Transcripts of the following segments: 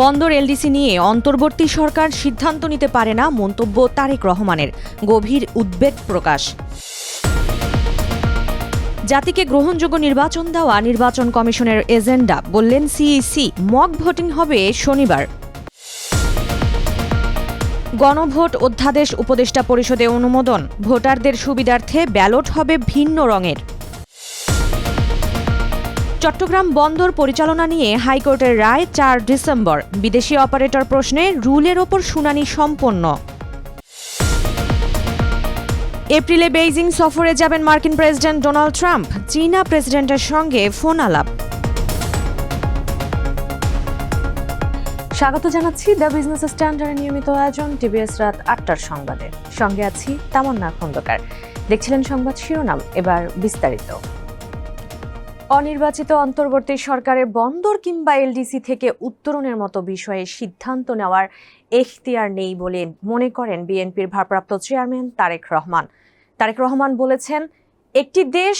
বন্দর এলডিসি নিয়ে অন্তর্বর্তী সরকার সিদ্ধান্ত নিতে পারে না মন্তব্য তারেক রহমানের। গভীর উদ্বেগ প্রকাশ। জাতিকে গ্রহণযোগ্য নির্বাচন দেওয়া নির্বাচন কমিশনের এজেন্ডা, বললেন সিইসি, মক ভোটিং হবে শনিবার। গণভোট অধ্যাদেশ উপদেষ্টা পরিষদে অনুমোদন। ভোটারদের সুবিধার্থে ব্যালট হবে ভিন্ন রঙের। চট্টগ্রাম বন্দর পরিচালনা নিয়ে হাইকোর্টের রায় চার ডিসেম্বর। বিদেশি অপারেটর প্রশ্নে রুলের ওপর শুনানি সম্পন্ন। এপ্রিলে বেইজিং সফরে যাবেন মার্কিন প্রেসিডেন্ট ডোনাল্ড ট্রাম্প। চীনা প্রেসিডেন্টের সঙ্গে ফোন আলাপ স্বাগত জানাচ্ছি দ্য বিজনেস স্ট্যান্ডার্ডের নিয়মিত আয়োজন টিভিএস রাত আটটার সংবাদে। সঙ্গে আছি তামান্না খন্দকার। দেখছিলেন সংবাদ শিরোনাম, এবার বিস্তারিত। অনির্বাচিত অন্তর্বর্তী সরকারের বন্দর কিংবা এলডিসি থেকে উত্তরণের মতো বিষয়ে সিদ্ধান্ত নেওয়ার এখতিয়ার নেই বলে মনে করেন বিএনপির ভারপ্রাপ্ত চেয়ারম্যান তারেক রহমান। তারেক রহমান বলেছেন, একটি দেশ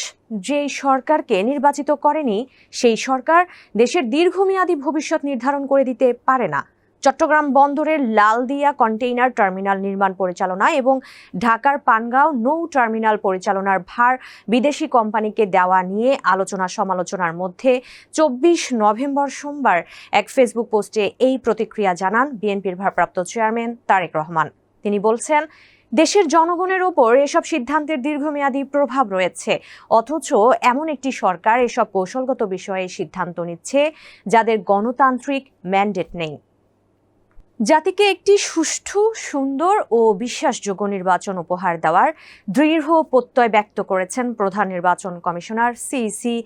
যেই সরকারকে নির্বাচিত করেনি, সেই সরকার দেশের দীর্ঘমেয়াদী ভবিষ্যৎ নির্ধারণ করে দিতে পারে না। চট্টগ্রাম বন্দরের লালদিয়া কন্টেইনার টার্মিনাল নির্মাণ পরিচালনা এবং ঢাকার পানগাঁও নৌ টার্মিনাল পরিচালনার ভার বিদেশি কোম্পানিকে দেওয়া নিয়ে আলোচনা সমালোচনার মধ্যে চব্বিশ নভেম্বর সোমবার এক ফেসবুক পোস্টে এই প্রতিক্রিয়া জানান বিএনপির ভারপ্রাপ্ত চেয়ারম্যান তারেক রহমান। তিনি বলছেন, দেশের জনগণের ওপর এসব সিদ্ধান্তের দীর্ঘমেয়াদী প্রভাব রয়েছে। অথচ এমন একটি সরকার এসব কৌশলগত বিষয়ে সিদ্ধান্ত নিচ্ছে যাদের গণতান্ত্রিক ম্যান্ডেট নেই। জাতিকে একটি সুষ্ঠু, সুন্দর ও বিশ্বাসযোগ্য নির্বাচন উপহার দেওয়ার দৃঢ় প্রত্যয় ব্যক্ত করেছেন প্রধান নির্বাচন commissioner CEC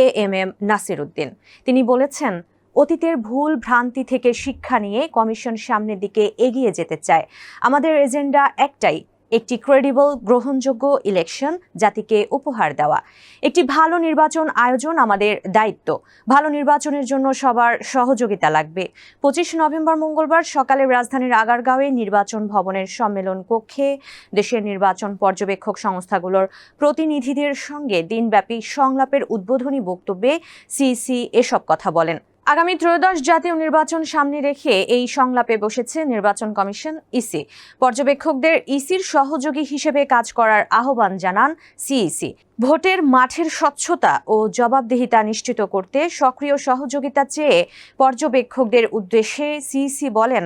A M M Nasir Uddin তিনি বলেছেন, অতীতের ভুল ভ্রান্তি থেকে শিক্ষা নিয়ে কমিশন সামনের দিকে এগিয়ে যেতে চায়। আমাদের এজেন্ডা একটাই একটি ক্রেডিবল গ্রহণযোগ্য ইলেকশন জাতিকে উপহার দেওয়া। একটি ভালো নির্বাচন আয়োজন আমাদের দায়িত্ব। ভালো নির্বাচনের জন্য সবার সহযোগিতা লাগবে। পঁচিশ নভেম্বর মঙ্গলবার সকালে রাজধানীর আগারগাঁওয়ে নির্বাচন ভবনের সম্মেলন কক্ষে দেশের নির্বাচন পর্যবেক্ষক সংস্থাগুলোর প্রতিনিধিদের সঙ্গে দিনব্যাপী সংলাপের উদ্বোধনী বক্তব্যে সিসি এসব কথা বলেন। আগামী ত্রয়োদশ জাতীয় নির্বাচন সামনে রেখে এই সংলাপে বসেছে নির্বাচন কমিশন, ইসি। পর্যবেক্ষকদের ইসির সহযোগী হিসেবে কাজ করার আহ্বান জানান সিইসি। ভোটের মাঠের স্বচ্ছতা ও জবাবদিহিতা নিশ্চিত করতে সক্রিয় সহযোগিতা চেয়ে পর্যবেক্ষকদের উদ্দেশ্যে সিইসি বলেন,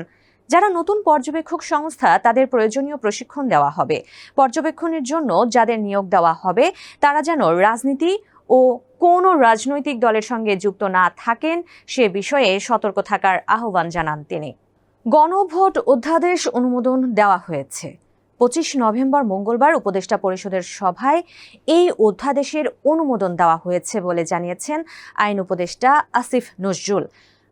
যারা নতুন পর্যবেক্ষক সংস্থা, তাদের প্রয়োজনীয় প্রশিক্ষণ দেওয়া হবে। পর্যবেক্ষণের জন্য যাদের নিয়োগ দেওয়া হবে, তারা যেন রাজনীতি ও কোনো রাজনৈতিক দলের সঙ্গে যুক্ত না থাকেন, সে বিষয়ে সতর্ক থাকার আহ্বান জানান তিনি। গণভোট অধ্যাদেশ অনুমোদন দেওয়া হয়েছে। পঁচিশ নভেম্বর মঙ্গলবার উপদেষ্টা পরিষদের সভায় এই অধ্যাদেশের অনুমোদন দেওয়া হয়েছে বলে জানিয়েছেন আইন উপদেষ্টা আসিফ নজরুল।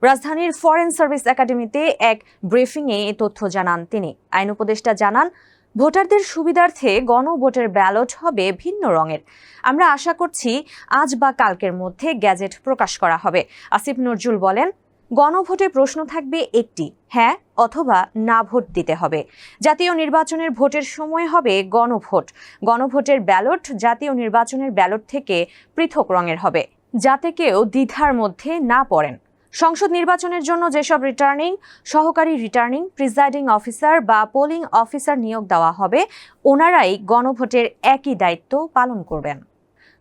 রাজধানীর ফরেন সার্ভিস একাডেমিতে এক ব্রিফিংয়ে এ তথ্য জানান তিনি। আইন উপদেষ্টা জানান ভোটারদের সুবিধার্থে গণভোটের ব্যালট হবে ভিন্ন রঙের। আমরা আশা করছি আজ বা কালকের মধ্যে গ্যাজেট প্রকাশ করা হবে। আসিফ নজরুল বলেন, গণভোটে প্রশ্ন থাকবে একটি হ্যাঁ অথবা না ভোট দিতে হবে। জাতীয় নির্বাচনের ভোটের সময় হবে গণভোট। গণভোটের ব্যালট জাতীয় নির্বাচনের ব্যালট থেকে পৃথক রঙের হবে, যাতে কেউ দ্বিধার মধ্যে না পড়েন। সংসদ নির্বাচনের জন্য যেসব রিটার্নিং সহকারী রিটার্নিং প্রিজাইডিং অফিসার বা পোলিং অফিসার নিয়োগ দেওয়া হবে, ওনারাই গণভোটের একই দায়িত্ব পালন করবেন।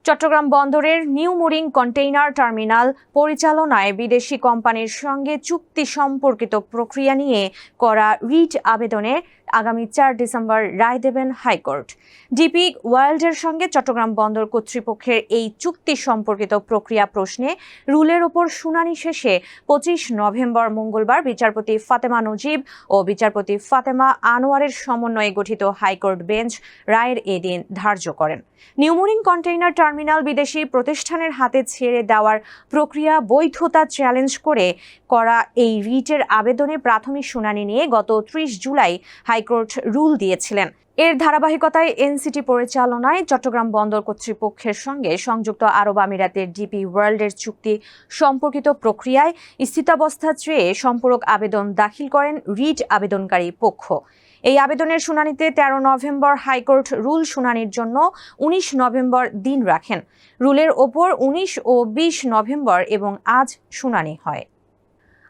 চট্টগ্রাম বন্দরের নিউ মুরিং কন্টেইনার টার্মিনাল পরিচালনায় বিদেশি কোম্পানির সঙ্গে চুক্তি সম্পর্কিত প্রক্রিয়া নিয়ে করা রিট আবেদনে আগামী চার ডিসেম্বর রায় দেবেন হাইকোর্ট। ডিপি ওয়ার্ল্ডের সঙ্গে চট্টগ্রাম বন্দর কর্তৃপক্ষের এই চুক্তি সম্পর্কিত প্রক্রিয়া প্রশ্নে রুলের ওপর শুনানি শেষে পঁচিশ নভেম্বর মঙ্গলবার বিচারপতি ফাতেমা নজিব ও বিচারপতি ফাতেমা আনোয়ারের সমন্বয়ে গঠিত হাইকোর্ট বেঞ্চ রায়ের এদিন ধার্য করেন। নিউমোরিং কন্টেইনার টার্মিনাল বিদেশি প্রতিষ্ঠানের হাতে ছেড়ে দেওয়ার প্রক্রিয়া বৈধতা চ্যালেঞ্জ করে করা এই রিটের আবেদনে প্রাথমিক শুনানি নিয়ে গত ত্রিশ জুলাই হাইকোর্ট রুল দিয়েছিলেন। এর ধারাবাহিকতায় এনসিটি পরিচালনায় চট্টগ্রাম বন্দর কর্তৃপক্ষের সঙ্গে সংযুক্ত আরব আমিরাতের ডিপি ওয়ার্ল্ডের চুক্তি সম্পর্কিত প্রক্রিয়ায় স্থিতাবস্থা চেয়ে সম্পূরক আবেদন দাখিল করেন রিট আবেদনকারী পক্ষ। এই আবেদনের শুনানিতে তেরো নভেম্বর হাইকোর্ট রুল শুনানির জন্য উনিশ নভেম্বর দিন রাখেন। রুলের ওপর উনিশ ও বিশ নভেম্বর এবং আজ শুনানি হয়।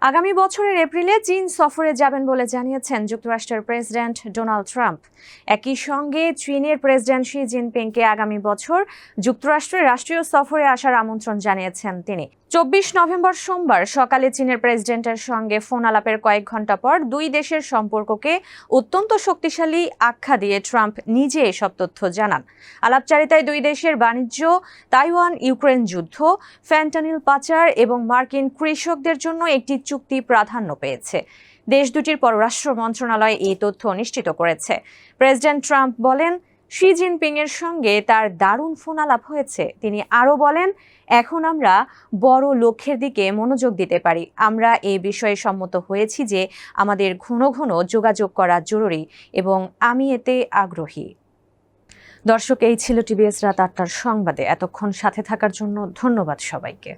আগামী বছরের এপ্রিলে চীন সফরে যাবেন বলে জানিয়েছেন যুক্তরাষ্ট্রের প্রেসিডেন্ট ডোনাল্ড ট্রাম্প। একই সঙ্গে চীনের প্রেসিডেন্ট শি জিনপিংকে আগামী বছর যুক্তরাষ্ট্রের রাষ্ট্রীয় সফরে আসার আমন্ত্রণ জানিয়েছেন তিনি। চব্বিশ নভেম্বর সোমবার সকালে চীনের প্রেসিডেন্টের সঙ্গে ফোন আলাপের কয়েক ঘণ্টা পর দুই দেশের সম্পর্ককে অত্যন্ত শক্তিশালী আখ্যা দিয়ে ট্রাম্প নিজে এসব তথ্য জানান। আলাপচারিতায় দুই দেশের বাণিজ্য, তাইওয়ান, ইউক্রেন যুদ্ধ, ফ্যান্টানিল পাচার এবং মার্কিন কৃষকদের জন্য একটি চুক্তি প্রাধান্য পেয়েছে। দেশ দুটির পররাষ্ট্র মন্ত্রণালয় এই তথ্য নিশ্চিত করেছে। প্রেসিডেন্ট ট্রাম্প বলেন শি জিনপিং এর সঙ্গে তার দারুণ ফোনালাপ হয়েছে। তিনি আরও বলেন, এখন আমরা বড় লক্ষ্যের দিকে মনোযোগ দিতে পারি। আমরা এই বিষয়ে সম্মত হয়েছি যে আমাদের ঘন ঘন যোগাযোগ করা জরুরি এবং আমি এতে আগ্রহী। দর্শক, এই ছিল টিভিএস রাত আটটার সংবাদে। এতক্ষণ সাথে থাকার জন্য ধন্যবাদ সবাইকে।